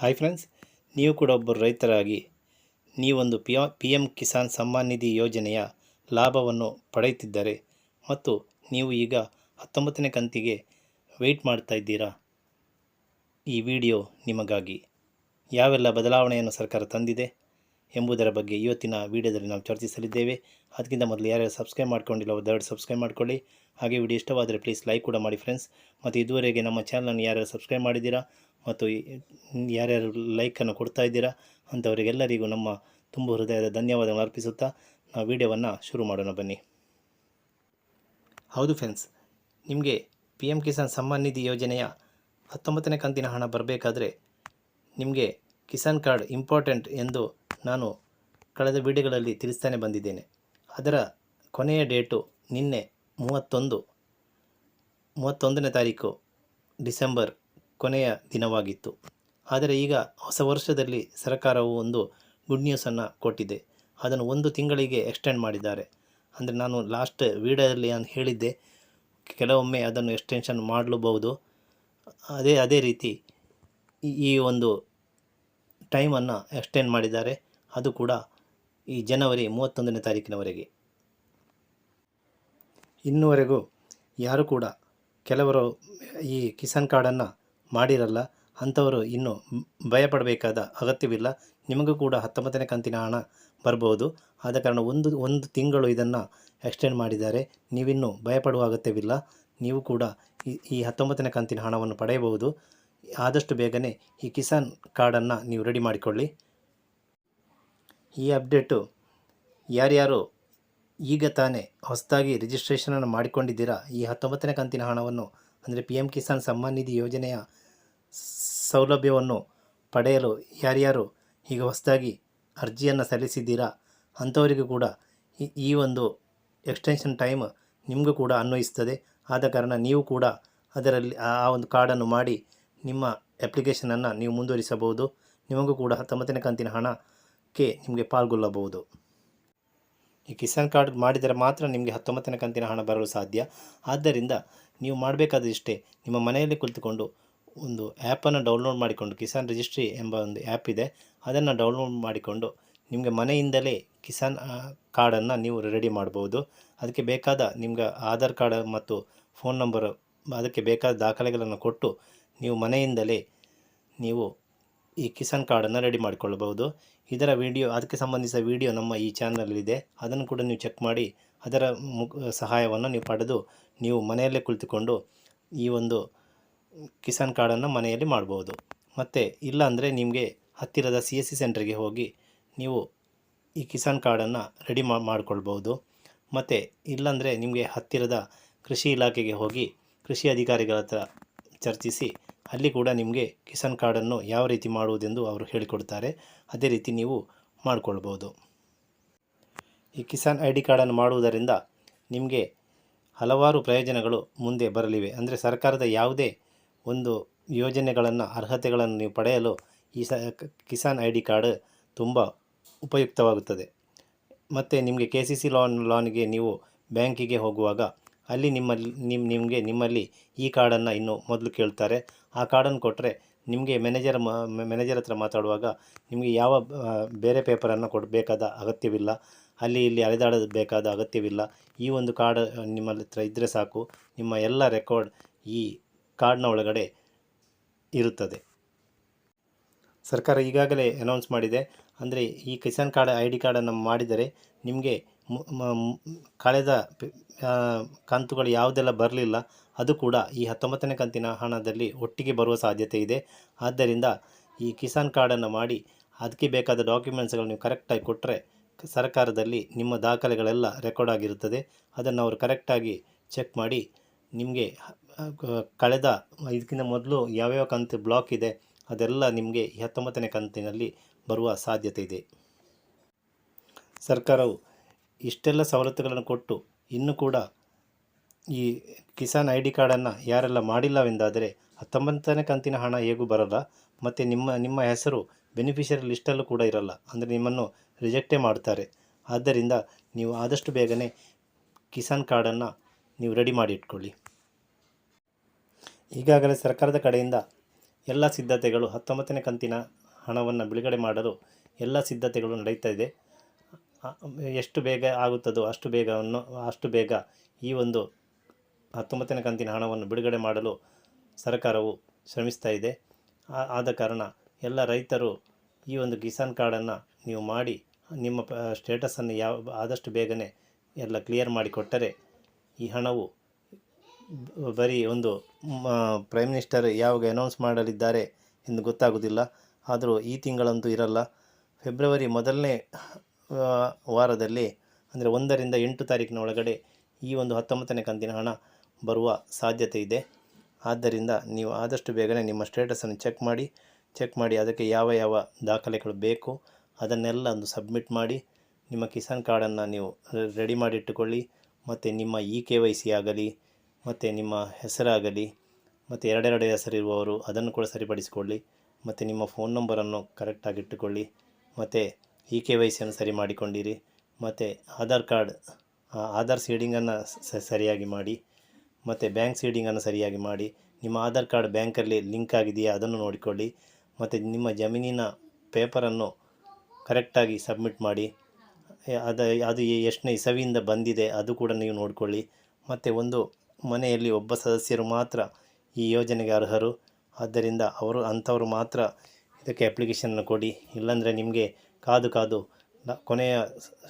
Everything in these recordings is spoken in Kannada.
ಹಾಯ್ ಫ್ರೆಂಡ್ಸ್ ನೀವು ಕೂಡ ಒಬ್ಬರು ರೈತರಾಗಿ, ನೀವೊಂದು P P M Kisan Samman Nidhi ಯೋಜನೆಯ ಲಾಭವನ್ನು ಪಡೆಯುತ್ತಿದ್ದರೆ ಮತ್ತು ನೀವು ಈಗ ಹತ್ತೊಂಬತ್ತನೇ ಕಂತಿಗೆ ವೆಯ್ಟ್ ಮಾಡ್ತಾ ಇದ್ದೀರಾ? ಈ ವಿಡಿಯೋ ನಿಮಗಾಗಿ ಯಾವೆಲ್ಲ ಬದಲಾವಣೆಯನ್ನು ಸರ್ಕಾರ ತಂದಿದೆ ಎಂಬುದರ ಬಗ್ಗೆ ಇವತ್ತಿನ ವಿಡಿಯೋದಲ್ಲಿ ನಾವು ಚರ್ಚಿಸಲಿದ್ದೇವೆ. ಅದಕ್ಕಿಂತ ಮೊದಲು ಯಾರ್ಯಾರು ಸಬ್ಸ್ಕ್ರೈಬ್ ಮಾಡ್ಕೊಂಡಿಲ್ಲ ದಯವಿಟ್ಟು ಸಬ್ಸ್ಕ್ರೈಬ್ ಮಾಡ್ಕೊಳ್ಳಿ. ಹಾಗೆ ವಿಡಿಯೋ ಇಷ್ಟವಾದರೆ ಪ್ಲೀಸ್ ಲೈಕ್ ಕೂಡ ಮಾಡಿ ಫ್ರೆಂಡ್ಸ್ ಮತ್ತು ಇದುವರೆಗೆ ನಮ್ಮ ಚಾನಲನ್ನು ಯಾರ್ಯಾರು ಸಬ್ಸ್ಕ್ರೈಬ್ ಮಾಡಿದ್ದೀರಾ ಮತ್ತು ಯಾರ್ಯಾರು ಲೈಕನ್ನು ಕೊಡ್ತಾ ಇದ್ದೀರಾ ಅಂಥವರಿಗೆಲ್ಲರಿಗೂ ನಮ್ಮ ತುಂಬ ಹೃದಯದ ಧನ್ಯವಾದಗಳು ಅರ್ಪಿಸುತ್ತಾ ನಾವು ವಿಡಿಯೋವನ್ನು ಶುರು ಮಾಡೋಣ ಬನ್ನಿ. ಹೌದು ಫ್ರೆಂಡ್ಸ್ ನಿಮಗೆ ಪಿ ಎಂ ಕಿಸಾನ್ ಸಮ್ಮಾನ್ ನಿಧಿ ಯೋಜನೆಯ ಹತ್ತೊಂಬತ್ತನೇ ಕಂತಿನ ಹಣ ಬರಬೇಕಾದ್ರೆ ನಿಮಗೆ ಕಿಸಾನ್ ಕಾರ್ಡ್ ಇಂಪಾರ್ಟೆಂಟ್ ಎಂದು ನಾನು ಕಳೆದ ವಿಡಿಯೋಗಳಲ್ಲಿ ತಿಳಿಸ್ತಾನೆ ಬಂದಿದ್ದೇನೆ. ಅದರ ಕೊನೆಯ ಡೇಟು ನಿನ್ನೆ ಮೂವತ್ತೊಂದು, ಮೂವತ್ತೊಂದನೇ ತಾರೀಕು ಡಿಸೆಂಬರ್ ಕೊನೆಯ ದಿನವಾಗಿತ್ತು. ಆದರೆ ಈಗ ಹೊಸ ವರ್ಷದಲ್ಲಿ ಸರ್ಕಾರವು ಒಂದು ಗುಡ್ ನ್ಯೂಸನ್ನು ಕೊಟ್ಟಿದೆ. ಅದನ್ನು ಒಂದು ತಿಂಗಳಿಗೆ ಎಕ್ಸ್ಟೆಂಡ್ ಮಾಡಿದ್ದಾರೆ. ಅಂದರೆ ನಾನು ಲಾಸ್ಟ್ ವೀಡಿಯೋದಲ್ಲಿ ನಾನು ಹೇಳಿದ್ದೆ, ಕೆಲವೊಮ್ಮೆ ಅದನ್ನು ಎಕ್ಸ್ಟೆನ್ಷನ್ ಮಾಡಲೂಬಹುದು. ಅದೇ ಅದೇ ರೀತಿ ಈ- ಒಂದು ಟೈಮನ್ನು ಎಕ್ಸ್ಟೆಂಡ್ ಮಾಡಿದ್ದಾರೆ. ಅದು ಕೂಡ ಈ ಜನವರಿ ಮೂವತ್ತೊಂದನೇ ತಾರೀಕಿನವರೆಗೆ. ಇನ್ನುವರೆಗೂ ಯಾರು ಕೂಡ ಕೆಲವರು ಈ ಕಿಸಾನ್ ಕಾರ್ಡನ್ನು ಮಾಡಿರಲ್ಲ, ಅಂಥವರು ಇನ್ನು ಭಯಪಡಬೇಕಾದ ಅಗತ್ಯವಿಲ್ಲ. ನಿಮಗೂ ಕೂಡ ಹತ್ತೊಂಬತ್ತನೇ ಕಂತಿನ ಹಣ ಬರ್ಬೋದು. ಆದ ಕಾರಣ ಒಂದು ಒಂದು ತಿಂಗಳು ಇದನ್ನು ಎಕ್ಸ್ಟೆಂಡ್ ಮಾಡಿದ್ದಾರೆ. ನೀವಿನ್ನೂ ಭಯಪಡುವ ಅಗತ್ಯವಿಲ್ಲ. ನೀವು ಕೂಡ ಈ ಈ ಹತ್ತೊಂಬತ್ತನೇ ಕಂತಿನ ಹಣವನ್ನು ಪಡೆಯಬಹುದು. ಆದಷ್ಟು ಬೇಗನೆ ಈ ಕಿಸಾನ್ ಕಾರ್ಡನ್ನು ನೀವು ರೆಡಿ ಮಾಡಿಕೊಳ್ಳಿ. ಈ ಅಪ್ಡೇಟು ಯಾರ್ಯಾರು ಈಗ ತಾನೇ ಹೊಸದಾಗಿ ರಿಜಿಸ್ಟ್ರೇಷನನ್ನು ಮಾಡಿಕೊಂಡಿದ್ದೀರಾ? ಈ ಹತ್ತೊಂಬತ್ತನೇ ಕಂತಿನ ಹಣವನ್ನು, ಅಂದರೆ ಪಿ ಎಂ ಕಿಸಾನ್ ಸಮ್ಮಾನ್ ನಿಧಿ ಯೋಜನೆಯ ಸೌಲಭ್ಯವನ್ನು ಪಡೆಯಲು ಯಾರ್ಯಾರು ಈಗ ಹೊಸದಾಗಿ ಅರ್ಜಿಯನ್ನು ಸಲ್ಲಿಸಿದ್ದೀರಾ? ಅಂಥವರಿಗೂ ಕೂಡ ಈ ಒಂದು ಎಕ್ಸ್ಟೆನ್ಷನ್ ಟೈಮ್ ನಿಮಗೂ ಕೂಡ ಅನ್ವಯಿಸ್ತದೆ. ಆದ ಕಾರಣ ನೀವು ಕೂಡ ಅದರಲ್ಲಿ ಆ ಒಂದು ಕಾರ್ಡನ್ನು ಮಾಡಿ ನಿಮ್ಮ ಅಪ್ಲಿಕೇಶನನ್ನು ನೀವು ಮುಂದುವರಿಸಬಹುದು. ನಿಮಗೂ ಕೂಡ ಹತ್ತೊಂಬತ್ತನೇ ಕಂತಿನ ಹಣಕ್ಕೆ ನಿಮಗೆ ಪಾಲ್ಗೊಳ್ಳಬಹುದು. ಈ ಕಿಸಾನ್ ಕಾರ್ಡ್ ಮಾಡಿದರೆ ಮಾತ್ರ ನಿಮಗೆ ಹತ್ತೊಂಬತ್ತನೇ ಕಂತಿನ ಹಣ ಬರಲು ಸಾಧ್ಯ. ಆದ್ದರಿಂದ ನೀವು ಮಾಡಬೇಕಾದ ಇಷ್ಟೇ ನಿಮ್ಮ ಮನೆಯಲ್ಲಿ ಕುಳಿತುಕೊಂಡು ಒಂದು ಆ್ಯಪನ್ನು ಡೌನ್ಲೋಡ್ ಮಾಡಿಕೊಂಡು, ಕಿಸಾನ್ ರಿಜಿಸ್ಟ್ರಿ ಎಂಬ ಒಂದು ಆ್ಯಪ್ ಇದೆ, ಅದನ್ನು ಡೌನ್ಲೋಡ್ ಮಾಡಿಕೊಂಡು ನಿಮಗೆ ಮನೆಯಿಂದಲೇ ಕಿಸಾನ್ ಕಾರ್ಡನ್ನು ನೀವು ರೆಡಿ ಮಾಡ್ಬೋದು. ಅದಕ್ಕೆ ಬೇಕಾದ ನಿಮ್ಗೆ ಆಧಾರ್ ಕಾರ್ಡ್ ಮತ್ತು ಫೋನ್ ನಂಬರ್, ಅದಕ್ಕೆ ಬೇಕಾದ ದಾಖಲೆಗಳನ್ನು ಕೊಟ್ಟು ನೀವು ಮನೆಯಿಂದಲೇ ನೀವು ಈ ಕಿಸಾನ್ ಕಾರ್ಡನ್ನು ರೆಡಿ ಮಾಡಿಕೊಳ್ಳಬಹುದು. ಇದರ ವಿಡಿಯೋ, ಅದಕ್ಕೆ ಸಂಬಂಧಿಸಿದ ವಿಡಿಯೋ ನಮ್ಮ ಈ ಚಾನಲಲ್ಲಿದೆ. ಅದನ್ನು ಕೂಡ ನೀವು ಚೆಕ್ ಮಾಡಿ. ಅದರ ಮು ಸಹಾಯವನ್ನು ನೀವು ಪಡೆದು ನೀವು ಮನೆಯಲ್ಲೇ ಕುಳಿತುಕೊಂಡು ಈ ಒಂದು ಕಿಸಾನ್ ಕಾರ್ಡನ್ನು ಮನೆಯಲ್ಲಿ ಮಾಡ್ಬೋದು. ಮತ್ತು ಇಲ್ಲಾಂದರೆ ನಿಮಗೆ ಹತ್ತಿರದ ಸಿ ಎಸ್ ಸಿ ಸೆಂಟ್ರಿಗೆ ಹೋಗಿ ನೀವು ಈ ಕಿಸಾನ್ ಕಾರ್ಡನ್ನು ರೆಡಿ ಮಾಡಿಕೊಳ್ಬೋದು. ಮತ್ತು ಇಲ್ಲಾಂದರೆ ನಿಮಗೆ ಹತ್ತಿರದ ಕೃಷಿ ಇಲಾಖೆಗೆ ಹೋಗಿ ಕೃಷಿ ಅಧಿಕಾರಿಗಳ ಹತ್ರ ಚರ್ಚಿಸಿ ಅಲ್ಲಿ ಕೂಡ ನಿಮಗೆ ಕಿಸಾನ್ ಕಾರ್ಡನ್ನು ಯಾವ ರೀತಿ ಮಾಡುವುದೆಂದು ಅವರು ಹೇಳಿಕೊಡ್ತಾರೆ. ಅದೇ ರೀತಿ ನೀವು ಮಾಡಿಕೊಳ್ಬೋದು. ಈ ಕಿಸಾನ್ ಐ ಡಿ ಕಾರ್ಡನ್ನು ಮಾಡುವುದರಿಂದ ನಿಮಗೆ ಹಲವಾರು ಪ್ರಯೋಜನಗಳು ಮುಂದೆ ಬರಲಿವೆ. ಅಂದರೆ ಸರ್ಕಾರದ ಯಾವುದೇ ಒಂದು ಯೋಜನೆಗಳನ್ನು, ಅರ್ಹತೆಗಳನ್ನು ನೀವು ಪಡೆಯಲು ಈ ಸ ಕಿಸಾನ್ ಐ ಡಿ ಕಾರ್ಡ್ ತುಂಬ ಉಪಯುಕ್ತವಾಗುತ್ತದೆ. ಮತ್ತು ನಿಮಗೆ ಕೆ ಸಿ ಸಿ ಲೋನ್, ಲೋನ್ಗೆ ನೀವು ಬ್ಯಾಂಕಿಗೆ ಹೋಗುವಾಗ ಅಲ್ಲಿ ನಿಮ್ಮಲ್ಲಿ ನಿಮ್ಮ ನಿಮಗೆ, ನಿಮ್ಮಲ್ಲಿ ಈ ಕಾರ್ಡನ್ನು ಇನ್ನು ಮೊದಲು ಕೇಳ್ತಾರೆ. ಆ ಕಾರ್ಡನ್ನು ಕೊಟ್ಟರೆ ನಿಮಗೆ ಮ್ಯಾನೇಜರ್ ಮ್ಯಾನೇಜರ್ ಹತ್ರ ಮಾತಾಡುವಾಗ ನಿಮಗೆ ಯಾವ ಬೇರೆ ಪೇಪರನ್ನು ಕೊಡಬೇಕಾದ ಅಗತ್ಯವಿಲ್ಲ. ಅಲ್ಲಿ ಇಲ್ಲಿ ಅಲೆದಾಡೋದು ಬೇಕಾದ ಅಗತ್ಯವಿಲ್ಲ. ಈ ಒಂದು ಕಾರ್ಡ್ ನಿಮ್ಮಲ್ಲಿ ಹತ್ರ ಇದ್ದರೆ ಸಾಕು. ನಿಮ್ಮ ಎಲ್ಲ ರೆಕಾರ್ಡ್ ಈ ಕಾರ್ಡ್ನ ಒಳಗಡೆ ಇರುತ್ತದೆ. ಸರ್ಕಾರ ಈಗಾಗಲೇ ಅನೌನ್ಸ್ ಮಾಡಿದೆ. ಅಂದರೆ ಈ ಕಿಸಾನ್ ಕಾರ್ಡ್ ಐ ಡಿ ಕಾರ್ಡನ್ನು ಮಾಡಿದರೆ ನಿಮಗೆ ಕಳೆದ ಕಂತುಗಳು ಯಾವುದೆಲ್ಲ ಬರಲಿಲ್ಲ, ಅದು ಕೂಡ ಈ ಹತ್ತೊಂಬತ್ತನೇ ಕಂತಿನ ಹಣದಲ್ಲಿ ಒಟ್ಟಿಗೆ ಬರುವ ಸಾಧ್ಯತೆ ಇದೆ. ಆದ್ದರಿಂದ ಈ ಕಿಸಾನ್ ಕಾರ್ಡನ್ನು ಮಾಡಿ ಅದಕ್ಕೆ ಬೇಕಾದ ಡಾಕ್ಯುಮೆಂಟ್ಸ್ಗಳು ನೀವು ಕರೆಕ್ಟಾಗಿ ಕೊಟ್ಟರೆ ಸರ್ಕಾರದಲ್ಲಿ ನಿಮ್ಮ ದಾಖಲೆಗಳೆಲ್ಲ ರೆಕಾರ್ಡ್ ಆಗಿರುತ್ತದೆ. ಅದನ್ನು ಅವರು ಕರೆಕ್ಟಾಗಿ ಚೆಕ್ ಮಾಡಿ ನಿಮಗೆ ಕಳೆದ ಇದಕ್ಕಿಂತ ಮೊದಲು ಯಾವ್ಯಾವ ಕಂತು ಬ್ಲಾಕ್ ಇದೆ, ಅದೆಲ್ಲ ನಿಮಗೆ ಹತ್ತೊಂಬತ್ತನೇ ಕಂತಿನಲ್ಲಿ ಬರುವ ಸಾಧ್ಯತೆ ಇದೆ. ಸರ್ಕಾರವು ಇಷ್ಟೆಲ್ಲ ಸವಲತ್ತುಗಳನ್ನು ಕೊಟ್ಟು ಇನ್ನೂ ಕೂಡ ಈ ಕಿಸಾನ್ ಐ ಡಿ ಕಾರ್ಡನ್ನು ಯಾರೆಲ್ಲ ಮಾಡಿಲ್ಲವೆಂದಾದರೆ ಹತ್ತೊಂಬತ್ತನೇ ಕಂತಿನ ಹಣ ಹೇಗೂ ಬರಲ್ಲ. ಮತ್ತು ನಿಮ್ಮ ನಿಮ್ಮ ಹೆಸರು ಬೆನಿಫಿಷರಿ ಲಿಸ್ಟಲ್ಲೂ ಕೂಡ ಇರಲ್ಲ. ಅಂದರೆ ನಿಮ್ಮನ್ನು ರಿಜೆಕ್ಟೇ ಮಾಡ್ತಾರೆ. ಆದ್ದರಿಂದ ನೀವು ಆದಷ್ಟು ಬೇಗನೆ ಕಿಸಾನ್ ಕಾರ್ಡನ್ನು ನೀವು ರೆಡಿ ಮಾಡಿ ಇಟ್ಕೊಳ್ಳಿ. ಈಗಾಗಲೇ ಸರ್ಕಾರದ ಕಡೆಯಿಂದ ಎಲ್ಲ ಸಿದ್ಧತೆಗಳು ಹತ್ತೊಂಬತ್ತನೇ ಕಂತಿನ ಹಣವನ್ನು ಬಿಡುಗಡೆ ಮಾಡಲು ಎಲ್ಲ ಸಿದ್ಧತೆಗಳು ನಡೀತಾ ಇದೆ. ಎಷ್ಟು ಬೇಗ ಆಗುತ್ತದೋ ಅಷ್ಟು ಬೇಗವನ್ನು, ಅಷ್ಟು ಬೇಗ ಈ ಒಂದು ಹತ್ತೊಂಬತ್ತನೇ ಕಂತಿನ ಹಣವನ್ನು ಬಿಡುಗಡೆ ಮಾಡಲು ಸರ್ಕಾರವು ಶ್ರಮಿಸ್ತಾ ಇದೆ. ಆದ ಕಾರಣ ಎಲ್ಲ ರೈತರು ಈ ಒಂದು ಕಿಸಾನ್ ಕಾರ್ಡನ್ನು ನೀವು ಮಾಡಿ, ನಿಮ್ಮ ಸ್ಟೇಟಸನ್ನು ಯಾವ, ಆದಷ್ಟು ಬೇಗನೆ ಎಲ್ಲ ಕ್ಲಿಯರ್ ಮಾಡಿಕೊಟ್ಟರೆ ಈ ಹಣವು ಬರೀ ಒಂದು ಪ್ರೈಮ್ ಮಿನಿಸ್ಟರ್ ಯಾವಾಗ ಅನೌನ್ಸ್ ಮಾಡಲಿದ್ದಾರೆ ಎಂದು ಗೊತ್ತಾಗೋದಿಲ್ಲ ಆದರೂ ಈ ತಿಂಗಳಂತೂ ಇರಲ್ಲ. ಫೆಬ್ರವರಿ ಮೊದಲನೇ ವಾರದಲ್ಲಿ, ಅಂದರೆ ಒಂದರಿಂದ ಎಂಟು ತಾರೀಕಿನ ಒಳಗಡೆ ಈ ಒಂದು ಹತ್ತೊಂಬತ್ತನೇ ಕಂತಿನ ಹಣ ಬರುವ ಸಾಧ್ಯತೆ ಇದೆ. ಆದ್ದರಿಂದ ನೀವು ಆದಷ್ಟು ಬೇಗನೆ ನಿಮ್ಮ ಸ್ಟೇಟಸನ್ನು ಚೆಕ್ ಮಾಡಿ ಚೆಕ್ ಮಾಡಿ ಅದಕ್ಕೆ ಯಾವ ಯಾವ ದಾಖಲೆಗಳು ಬೇಕು, ಅದನ್ನೆಲ್ಲ ಒಂದು ಸಬ್ಮಿಟ್ ಮಾಡಿ, ನಿಮ್ಮ ಕಿಸಾನ್ ಕಾರ್ಡನ್ನು ನೀವು ರೆಡಿ ಮಾಡಿಟ್ಟುಕೊಳ್ಳಿ, ಮತ್ತು ನಿಮ್ಮ ಇ ಕೆ ವೈ ಸಿ ಆಗಲಿ, ಮತ್ತು ನಿಮ್ಮ ಹೆಸರಾಗಲಿ, ಮತ್ತು ಎರಡೆರಡು ಹೆಸರಿರುವವರು ಅದನ್ನು ಕೂಡ ಸರಿಪಡಿಸಿಕೊಳ್ಳಿ, ಮತ್ತು ನಿಮ್ಮ ಫೋನ್ ನಂಬರನ್ನು ಕರೆಕ್ಟಾಗಿ ಇಟ್ಟುಕೊಳ್ಳಿ, ಮತ್ತು ಇ ಕೆ ವೈ ಸಿಯನ್ನು ಸರಿ ಮಾಡಿಕೊಂಡಿರಿ. ಮತ್ತು ಆಧಾರ್ ಕಾರ್ಡ್ ಆಧಾರ್ ಸೀಡಿಂಗನ್ನು ಸರಿಯಾಗಿ ಮಾಡಿ, ಮತ್ತು ಬ್ಯಾಂಕ್ ಸೀಡಿಂಗನ್ನು ಸರಿಯಾಗಿ ಮಾಡಿ, ನಿಮ್ಮ ಆಧಾರ್ ಕಾರ್ಡ್ ಬ್ಯಾಂಕಲ್ಲಿ ಲಿಂಕ್ ಆಗಿದೆಯಾ ಅದನ್ನು ನೋಡಿಕೊಳ್ಳಿ, ಮತ್ತು ನಿಮ್ಮ ಜಮೀನಿನ ಪೇಪರನ್ನು ಕರೆಕ್ಟಾಗಿ ಸಬ್ಮಿಟ್ ಮಾಡಿ, ಅದು ಅದು ಎಷ್ಟನೇ ಇಸವಿಯಿಂದ ಬಂದಿದೆ ಅದು ಕೂಡ ನೀವು ನೋಡಿಕೊಳ್ಳಿ, ಮತ್ತು ಒಂದು ಮನೆಯಲ್ಲಿ ಒಬ್ಬ ಸದಸ್ಯರು ಮಾತ್ರ ಈ ಯೋಜನೆಗೆ ಅರ್ಹರು, ಆದ್ದರಿಂದ ಅವರು ಅಂಥವರು ಮಾತ್ರ ಇದಕ್ಕೆ ಅಪ್ಲಿಕೇಶನ್ನ ಕೊಡಿ, ಇಲ್ಲಾಂದರೆ ನಿಮಗೆ ಕಾದು ಕಾದು ಕೊನೆಯ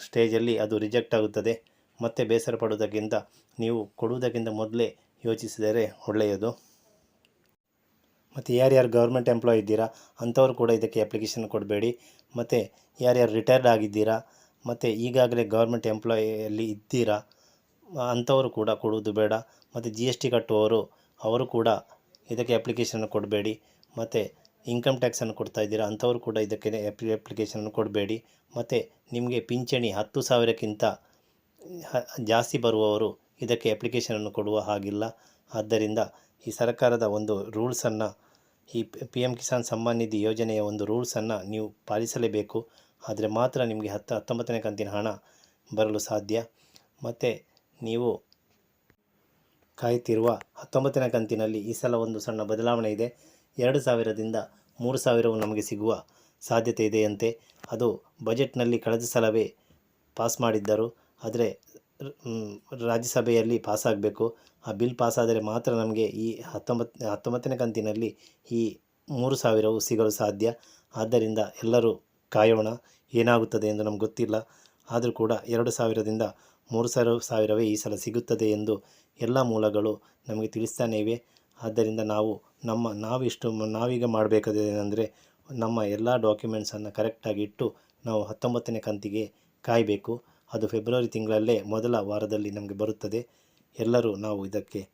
ಸ್ಟೇಜಲ್ಲಿ ಅದು ರಿಜೆಕ್ಟ್ ಆಗುತ್ತದೆ. ಮತ್ತೆ ಬೇಸರ ಪಡುವುದಕ್ಕಿಂತ ನೀವು ಕೊಡುವುದಕ್ಕಿಂತ ಮೊದಲೇ ಯೋಚಿಸಿದರೆ ಒಳ್ಳೆಯದು. ಮತ್ತು ಯಾರ್ಯಾರು ಗೌರ್ಮೆಂಟ್ ಎಂಪ್ಲಾಯ್ ಇದ್ದೀರಾ, ಅಂಥವ್ರು ಕೂಡ ಇದಕ್ಕೆ ಅಪ್ಲಿಕೇಶನ್ ಕೊಡಬೇಡಿ. ಮತ್ತು ಯಾರ್ಯಾರು ರಿಟೈರ್ಡ್ ಆಗಿದ್ದೀರಾ, ಮತ್ತು ಈಗಾಗಲೇ ಗೌರ್ಮೆಂಟ್ ಎಂಪ್ಲಾಯಲ್ಲಿ ಇದ್ದೀರಾ, ಅಂಥವರು ಕೂಡ ಕೊಡುವುದು ಬೇಡ. ಮತ್ತು ಜಿ ಎಸ್ ಟಿ ಕಟ್ಟುವವರು, ಅವರು ಕೂಡ ಇದಕ್ಕೆ ಅಪ್ಲಿಕೇಶನ್ ಕೊಡಬೇಡಿ. ಮತ್ತು ಇನ್ಕಮ್ ಟ್ಯಾಕ್ಸನ್ನು ಕೊಡ್ತಾ ಇದ್ದೀರಾ ಅಂಥವ್ರು ಕೂಡ ಇದಕ್ಕೆ ಅಪ್ಲಿಕೇಶನನ್ನು ಅಪ್ಲಿಕೇಶನ್ ಕೊಡಬೇಡಿ. ಮತ್ತು ನಿಮಗೆ ಪಿಂಚಣಿ ಹತ್ತು ಸಾವಿರಕ್ಕಿಂತ ಜಾಸ್ತಿ ಬರುವವರು ಇದಕ್ಕೆ ಅಪ್ಲಿಕೇಶನನ್ನು ಕೊಡುವ ಹಾಗಿಲ್ಲ. ಆದ್ದರಿಂದ ಈ ಸರ್ಕಾರದ ಒಂದು ರೂಲ್ಸನ್ನು ಈ ಪಿ ಎಂ ಕಿಸಾನ್ ಸಮ್ಮಾನ್ ನಿಧಿ ಯೋಜನೆಯ ಒಂದು ರೂಲ್ಸನ್ನು ನೀವು ಪಾಲಿಸಲೇಬೇಕು. ಆದರೆ ಮಾತ್ರ ನಿಮಗೆ ಹತ್ತು, ಹತ್ತೊಂಬತ್ತನೇ ಕಂತಿನ ಹಣ ಬರಲು ಸಾಧ್ಯ. ಮತ್ತು ನೀವು ಕಾಯುತ್ತಿರುವ ಹತ್ತೊಂಬತ್ತನೇ ಕಂತಿನಲ್ಲಿ ಈ ಸಲ ಒಂದು ಸಣ್ಣ ಬದಲಾವಣೆ ಇದೆ. ಎರಡು ಸಾವಿರದಿಂದ ಮೂರು ಸಾವಿರವು ನಮಗೆ ಸಿಗುವ ಸಾಧ್ಯತೆ ಇದೆಯಂತೆ ಅದು ಬಜೆಟ್ನಲ್ಲಿ ಕಳೆದ ಸಲವೇ ಪಾಸ್ ಮಾಡಿದ್ದರು. ಆದರೆ ರಾಜ್ಯಸಭೆಯಲ್ಲಿ ಪಾಸಾಗಬೇಕು. ಆ ಬಿಲ್ ಪಾಸಾದರೆ ಮಾತ್ರ ನಮಗೆ ಈ ಹತ್ತೊಂಬತ್ತು ಹತ್ತೊಂಬತ್ತನೇ ಕಂತಿನಲ್ಲಿ ಈ ಮೂರು ಸಾವಿರವು ಸಿಗಲು ಸಾಧ್ಯ. ಆದ್ದರಿಂದ ಎಲ್ಲರೂ ಕಾಯೋಣ. ಏನಾಗುತ್ತದೆ ಎಂದು ನಮ್ಗೆ ಗೊತ್ತಿಲ್ಲ. ಆದರೂ ಕೂಡ ಎರಡು ಸಾವಿರದಿಂದ ಮೂರು ಸಾವಿರ ಸಾವಿರವೇ ಈ ಸಲ ಸಿಗುತ್ತದೆ ಎಂದು ಎಲ್ಲ ಮೂಲಗಳು ನಮಗೆ ತಿಳಿಸ್ತಾನೇ ಇವೆ. ಆದ್ದರಿಂದ ನಾವು ನಮ್ಮ, ನಾವಿಷ್ಟು ನಾವೀಗ ಮಾಡಬೇಕಾದೇನೆಂದರೆ ನಮ್ಮ ಎಲ್ಲ ಡಾಕ್ಯುಮೆಂಟ್ಸನ್ನು ಕರೆಕ್ಟಾಗಿ ಇಟ್ಟು ನಾವು ಹತ್ತೊಂಬತ್ತನೇ ಕಂತಿಗೆ ಕಾಯಬೇಕು. ಅದು ಫೆಬ್ರವರಿ ತಿಂಗಳಲ್ಲೇ ಮೊದಲ ವಾರದಲ್ಲಿ ನಮಗೆ ಬರುತ್ತದೆ. ಎಲ್ಲರೂ ನಾವು ಇದಕ್ಕೆ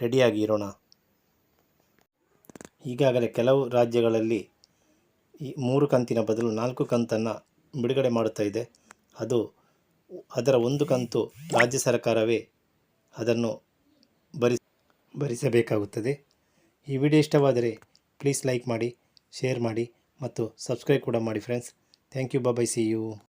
ರೆಡಿಯಾಗಿ ಇರೋಣ. ಈಗಾಗಲೇ ಕೆಲವು ರಾಜ್ಯಗಳಲ್ಲಿ ಈ ಮೂರು ಕಂತಿನ ಬದಲು ನಾಲ್ಕು ಕಂತನ್ನು ಬಿಡುಗಡೆ ಮಾಡುತ್ತಾ ಇದೆ. ಅದು ಅದರ ಒಂದು ಕಂತು ರಾಜ್ಯ ಸರ್ಕಾರವೇ ಅದನ್ನು ಭರಿ ಭರಿಸಬೇಕಾಗುತ್ತದೆ. ಈ ವಿಡಿಯೋ ಇಷ್ಟವಾದರೆ ಪ್ಲೀಸ್ ಲೈಕ್ ಮಾಡಿ ಶೇರ್ ಮಾಡಿ ಮತ್ತು ಸಬ್ಸ್ಕ್ರೈಬ್ ಕೂಡ ಮಾಡಿ friends thank you bye bye see you